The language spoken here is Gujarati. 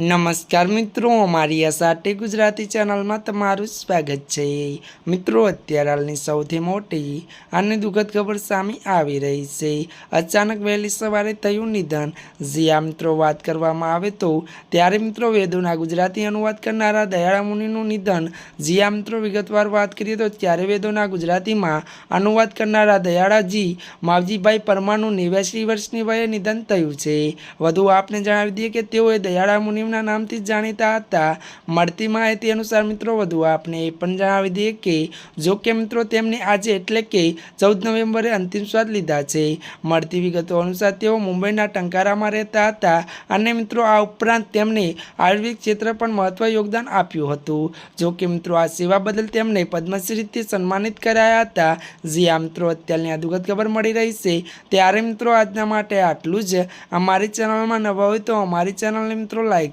નમસ્કાર મિત્રો, અમારી આ સાટી ગુજરાતી ચેનલમાં તમારું સ્વાગત છે. મિત્રો, અત્યારે હાલની સૌથી મોટી અને દુઃખદ ખબર સામે આવી રહી છે. અચાનક વહેલી સવારે થયું નિધન. જ્યાં મિત્રો વાત કરવામાં આવે તો, ત્યારે મિત્રો વેદોના ગુજરાતી અનુવાદ કરનારા દયાળા મુનિનું નિધન. જ્યાં મિત્રો વિગતવાર વાત કરીએ તો, ત્યારે વેદોના ગુજરાતીમાં અનુવાદ કરનારા દયાળાજી, માવજીભાઈ પરમારનું નેવ્યાસી વર્ષની વયે નિધન થયું છે. વધુ આપને જણાવી દઈએ કે તેઓએ દયાળા મુનિના નામથી જાણીતા હતા. મળતી માહિતી અનુસાર મિત્રો, વધુ આપને એ પણ જણાવી દઈએ કે, જો કે મિત્રો, તેમને આજે એટલે કે ચૌદ નવેમ્બરે અંતિમ સ્વાદ લીધા છે. મળતી વિગતો અનુસાર તેઓ મુંબઈના ટંકારામાં રહેતા હતા અને મિત્રો, આ ઉપરાંત તેમણે આયુર્વેદિક ક્ષેત્ર પણ મહત્વ યોગદાન આપ્યું હતું. જો કે મિત્રો, આ સેવા બદલ તેમને પદ્મશ્રીથી સન્માનિત કરાયા હતા. જે આ મિત્રો, અત્યારની દુઃખદ ખબર મળી રહી છે. ત્યારે મિત્રો, આજના માટે આટલું જ. અમારી ચેનલમાં નવા હોય તો અમારી ચેનલને મિત્રો લાઈક